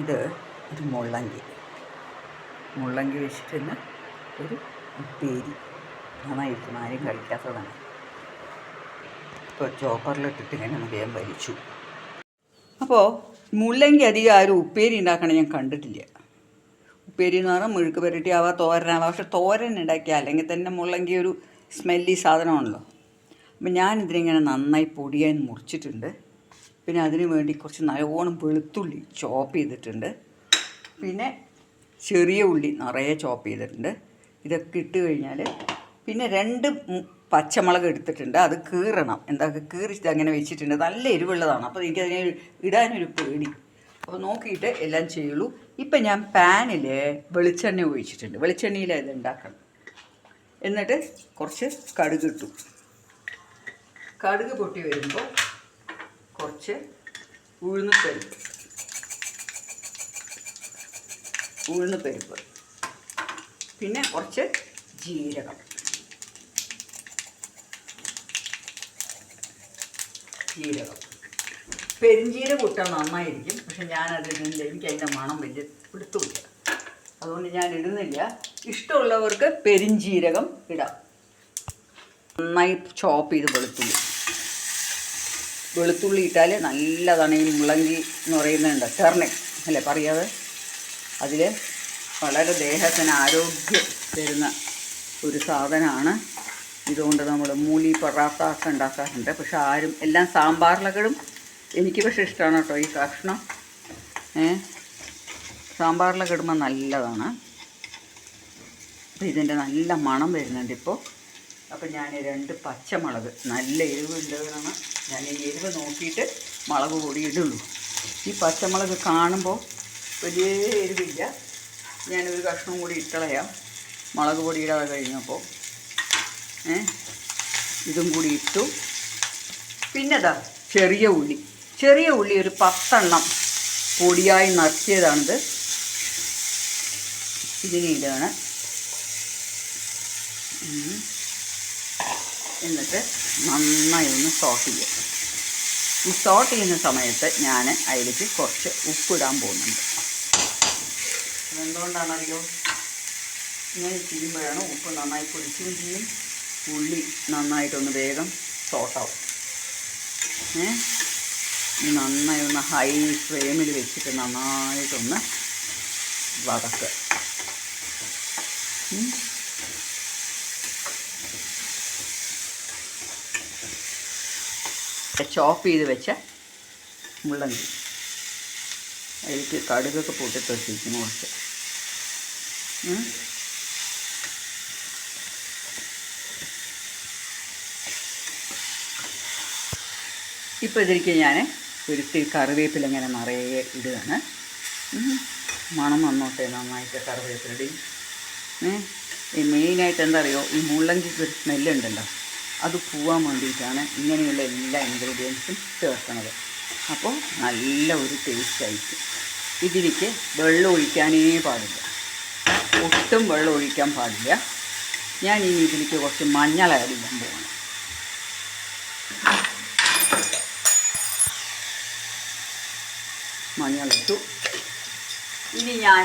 ഇത് ഒരു മുള്ളങ്കി. മുള്ളങ്കി വെച്ചിട്ടുള്ള ഒരു ഉപ്പേരി. നന്നായിരിക്കും. ആരും കഴിക്കാത്തതാണ്. ഇപ്പോൾ ചോപ്പറിലിട്ടിട്ട് ഇങ്ങനെ ഒന്ന് വേഗം വലിച്ചു അപ്പോൾ മുള്ളങ്കി അധികം ആരും ഉപ്പേരി ഉണ്ടാക്കണ ഞാൻ കണ്ടിട്ടില്ല. ഉപ്പേരി എന്ന് പറഞ്ഞാൽ മുഴുക്ക് പുരട്ടിയാവാം തോരനാവാം പക്ഷെ തോരൻ ഉണ്ടാക്കിയ അല്ലെങ്കിൽ തന്നെ മുള്ളങ്കി ഒരു സ്മെല്ലി സാധനമാണല്ലോ. അപ്പം ഞാനിതിനിങ്ങനെ നന്നായി പൊടിയാൻ മുറിച്ചിട്ടുണ്ട്. പിന്നെ അതിന് വേണ്ടി കുറച്ച് നല്ലോണം വെളുത്തുള്ളി ചോപ്പ് ചെയ്തിട്ടുണ്ട്. പിന്നെ ചെറിയ ഉള്ളി നിറയെ ചോപ്പ് ചെയ്തിട്ടുണ്ട്. ഇതൊക്കെ ഇട്ട് കഴിഞ്ഞാൽ പിന്നെ രണ്ട് പച്ചമുളക് എടുത്തിട്ടുണ്ട്. അത് കീറണം. എന്താ കീറിച്ചിട്ട് അങ്ങനെ വെച്ചിട്ടുണ്ട്. നല്ല എരിവുള്ളതാണ്. അപ്പോൾ എനിക്കതിനെ ഇടാനൊരു പേടി. അപ്പോൾ നോക്കിയിട്ട് എല്ലാം ചെയ്യുള്ളൂ. ഇപ്പം ഞാൻ പാനിൽ വെളിച്ചെണ്ണ ഒഴിച്ചിട്ടുണ്ട്. വെളിച്ചെണ്ണയിൽ ഇത് ഉണ്ടാക്കണം. എന്നിട്ട് കുറച്ച് കടുക് ഇട്ടു. കടുക് പൊട്ടി വരുമ്പോൾ കുറച്ച് ഉഴുന്നുപരിപ്പ് ഉഴുന്നുപരിപ്പ് പിന്നെ കുറച്ച് ജീരകം. ജീരകം. പെരിഞ്ജീരകം ഇട്ടാൽ നന്നായിരിക്കും. പക്ഷെ ഞാനത് ഇടുന്നില്ല. എനിക്ക് അതിന്റെ മണം വലിയ പിടുത്തമില്ല. അതുകൊണ്ട് ഞാൻ ഇടുന്നില്ല. ഇഷ്ടമുള്ളവർക്ക് പെരിഞ്ചീരകം ഇടാം. നന്നായി ചോപ്പ് ചെയ്ത് വെളുത്തുള്ളി. വെളുത്തുള്ളി ഇട്ടാൽ നല്ലതാണ് ഈ മുളങ്കി എന്ന് പറയുന്നുണ്ട് ടെർണിക് അല്ലേ? പറയാതെ? അതിൽ വളരെ ദേഹത്തിന് ആരോഗ്യം തരുന്ന ഒരു സാധനമാണ്. ഇതുകൊണ്ട് നമ്മൾ മൂലി പൊറാത്ത ഒക്കെ ഉണ്ടാക്കാറുണ്ട്. പക്ഷെ ആരും എല്ലാം സാമ്പാറിലകളും എനിക്ക് പക്ഷേ ഇഷ്ടമാണ് കേട്ടോ ഈ കഷ്ണം. ഏ? സാമ്പാറിലൊക്കെ ഇടുമ്പോൾ നല്ലതാണ്. അപ്പോൾ ഇതിന്റെ നല്ല മണം വരുന്നുണ്ട് ഇപ്പോൾ അപ്പോൾ ഞാൻ രണ്ട് പച്ചമുളക് നല്ല എരിവുള്ളതാണ് ഞാൻ ഈ എരിവ് നോക്കിയിട്ട് മുളക് പൊടി ഇടുള്ളൂ ഈ പച്ചമുളക് കാണുമ്പോൾ വലിയ എരിവില്ല. ഞാനൊരു കഷ്ണം കൂടി ഇട്ടളയാം. മുളക് പൊടി ഇടാതെ കഴിഞ്ഞപ്പോൾ ഇതും കൂടി ഇട്ടു. പിന്നെതാ ചെറിയ ഉള്ളി. ചെറിയ ഉള്ളി ഒരു പത്തെണ്ണം പൊടിയായി നിറച്ചിയതാണിത് ഇതിനിടാണ് ഇതാണ്. എന്നിട്ട് നന്നായി ഒന്ന് സോട്ട് ചെയ്യുക. ഈ സോട്ട് ചെയ്യുന്ന സമയത്ത് ഞാൻ അതിലേക്ക് കുറച്ച് ഉപ്പിടാൻ പോകുന്നുണ്ട്. അതെന്തുകൊണ്ടാണറിയോ ഇങ്ങനെ ചെയ്യുമ്പോഴാണ് ഉപ്പ് നന്നായി പൊടിക്കുകയും ചെയ്യും. ഉള്ളി നന്നായിട്ടൊന്ന് വേഗം സോട്ടാവും ഏ? നന്നായി ഒന്ന് ഹൈ ഫ്ലെയിമിൽ വെച്ചിട്ട് നന്നായിട്ടൊന്ന് വതക്കുക ചോപ്പ് ചെയ്ത് വെച്ച മുള്ളങ്കി. അതിലേക്ക് കടുകൊക്കെ പൊട്ടിട്ട് വെച്ചിരിക്കുന്നു കുറച്ച്. ഇപ്പോൾ ഇതിലേക്ക് ഞാൻ ഒരുത്തി കറിവേപ്പില ഇങ്ങനെ നിറയെ ഇടുകയാണ്. മണം വന്നോട്ടെ നന്നായിട്ട് കറിവേപ്പിലടി ഈ മെയിനായിട്ട് എന്താ അറിയോ? ഈ മുള്ളങ്കിക്ക് ഒരു സ്മെല്ലുണ്ടല്ലോ അത് പോവാൻ വേണ്ടിയിട്ടാണ് ഇങ്ങനെയുള്ള എല്ലാ ഇൻഗ്രീഡിയൻസും ചേർക്കുന്നത്. അപ്പോൾ നല്ല ഒരു ടേസ്റ്റ് ആയിരിക്കും ഇതിലേക്ക് വെള്ളം ഒഴിക്കാനേ പാടില്ല. ഒട്ടും വെള്ളം ഒഴിക്കാൻ പാടില്ല. ഞാൻ ഇനി ഇതിലേക്ക് കുറച്ച് മഞ്ഞൾ ആഡ് ചെയ്യാൻ പോകണം മഞ്ഞളിട്ടു ഇനി ഞാൻ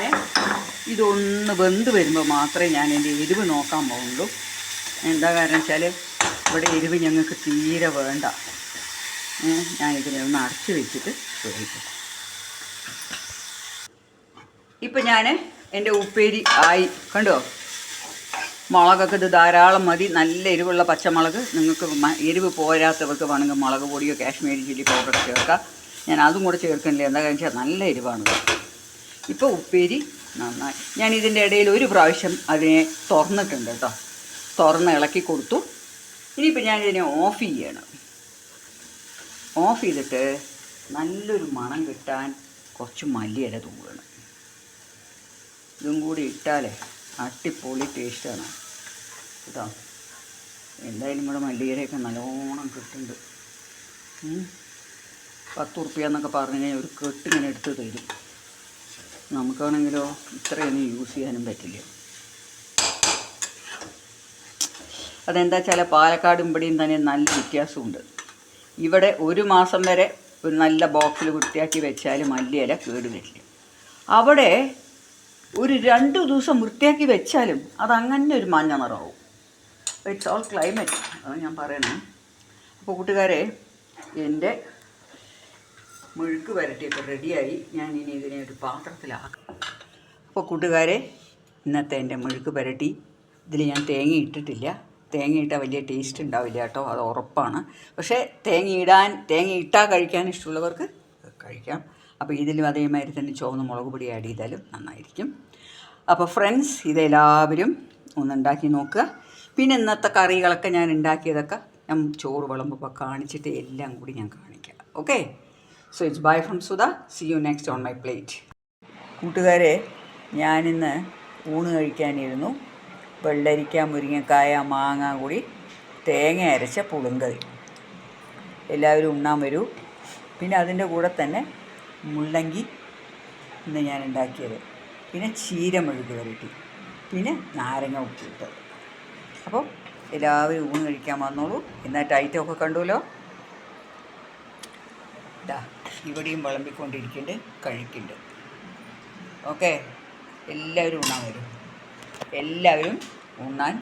ഇതൊന്ന് വെന്ത് വരുമ്പോൾ മാത്രമേ ഞാൻ എന്റെ എരിവ് നോക്കാൻ പോകുള്ളൂ എന്താ കാരണം വെച്ചാൽ ഇവിടെ എരിവ് ഞങ്ങൾക്ക് തീരെ വേണ്ട. ഞാൻ ഇതിനെ ഒന്ന് അടച്ച് വെച്ചിട്ട് വേവിക്കും ഇപ്പം ഞാൻ എന്റെ ഉപ്പേരി ആയി. കണ്ടോ? മുളകൊക്കെ ഇത് ധാരാളം മതി. നല്ല എരിവുള്ള പച്ചമുളക്. നിങ്ങൾക്ക് എരിവ് പോരാത്തവർക്ക് വേണമെങ്കിൽ മുളക് പൊടിയോ കാശ്മീരി ചില്ലി പൗഡർ ചേർക്കാം. ഞാൻ അതും കൂടെ ചേർക്കുന്നില്ല എന്താ വെച്ചാൽ നല്ല എരിവാണ് ഇപ്പോൾ ഉപ്പേരി നന്നായി. ഞാൻ ഇതിന്റെ ഇടയിൽ ഒരു പ്രാവശ്യം അതിനെ തുറന്നിട്ടുണ്ട് കേട്ടോ. തുറന്ന് ഇളക്കി കൊടുത്തു. ഇനിയിപ്പോൾ ഞാനിതിനെ ഓഫ് ചെയ്യണം. ഓഫ് ചെയ്തിട്ട് നല്ലൊരു മണം കിട്ടാൻ കുറച്ച് മല്ലിയില തൂവണം. ഇതും കൂടി ഇട്ടാലേ അട്ടിപ്പൊളി ടേസ്റ്റാണ് കേട്ടോ എന്തായാലും ഇവിടെ മല്ലിയിലയൊക്കെ നല്ലോണം കിട്ടുന്നുണ്ട്. പത്ത് ഉറുപ്പ്യ എന്നൊക്കെ പറഞ്ഞു കഴിഞ്ഞാൽ ഒരു കെട്ടിങ്ങനെ എടുത്ത് തരും. നമുക്കാണെങ്കിലോ ഇത്രയൊന്നും യൂസ് ചെയ്യാനും പറ്റില്ല. അതെന്താ വെച്ചാൽ പാലക്കാടും ഇവിടെയും തന്നെ നല്ല വ്യത്യാസമുണ്ട്. ഇവിടെ ഒരു മാസം വരെ ഒരു നല്ല ബോക്സിൽ വൃത്തിയാക്കി വെച്ചാൽ മല്ലിയില കേട് വരില്ല. അവിടെ ഒരു രണ്ട് ദിവസം വൃത്തിയാക്കി വെച്ചാലും അതങ്ങനെ ഒരു മഞ്ഞ നിറമാവും. ഇറ്റ്സ് ഓൾ ക്ലൈമറ്റ് അത് ഞാൻ പറയുന്നത് അപ്പോൾ കൂട്ടുകാരെ എന്റെ മുഴുക്ക് വരട്ടിയൊക്കെ റെഡിയായി ഞാൻ ഇനി ഇതിനെ ഒരു പാത്രത്തിലാക്കാം. അപ്പോൾ കൂട്ടുകാരെ ഇന്നത്തെ എന്റെ മുഴുക്ക് പുരട്ടി ഇതിൽ ഞാൻ തേങ്ങ ഇട്ടിട്ടില്ല. തേങ്ങ ഇട്ടാൽ വലിയ ടേസ്റ്റ് ഉണ്ടാവില്ല കേട്ടോ അത് ഉറപ്പാണ്. പക്ഷേ തേങ്ങ ഇടാൻ തേങ്ങ ഇട്ടാൽ കഴിക്കാൻ ഇഷ്ടമുള്ളവർക്ക് കഴിക്കാം. അപ്പോൾ ഇതിലും അതേമാതിരി തന്നെ ചുവന്ന മുളക് പൊടി ആഡ് ചെയ്താലും നന്നായിരിക്കും. അപ്പോൾ ഫ്രണ്ട്സ് ഇതെല്ലാവരും ഒന്നുണ്ടാക്കി നോക്കുക. പിന്നെ ഇന്നത്തെ കറികളൊക്കെ ഞാൻ ഉണ്ടാക്കിയതൊക്കെ ഞാൻ ചോറ് വിളമ്പുമ്പോൾ കാണിച്ചിട്ട് എല്ലാം കൂടി ഞാൻ കാണിക്കാം. Okay so it's bye from Sudha see you next on my plate കൂട്ടുകാരെ ഞാനിന്ന് ഊണ് കഴിക്കാനിരുന്നു. വെള്ളരിക്ക മുരിങ്ങക്കായ മാങ്ങ കൂടി തേങ്ങ അരച്ച പുളുങ്കറി. എല്ലാവരും ഉണ്ണാൻ വരൂ. പിന്നെ അതിന്റെ കൂടെ തന്നെ മുള്ളങ്കി ഇന്ന് ഞാൻ ഉണ്ടാക്കിയത്. പിന്നെ ചീര മെഴുക് വരട്ടി. പിന്നെ നാരങ്ങ ഉപ്പിട്ടത് അപ്പോൾ എല്ലാവരും ഊണ് കഴിക്കാൻ വന്നോളൂ. എന്നിട്ട് ഐറ്റമൊക്കെ കണ്ടുല്ലോ? ഇതാ ഇവിടെയും വിളമ്പിക്കൊണ്ടിരിക്കുന്നുണ്ട് കഴിക്കുന്നുണ്ട്. ഓക്കെ എല്ലാവരും ഉണ്ണാൻ വരും. എല്ലാവരും ഉണ്ണാൻ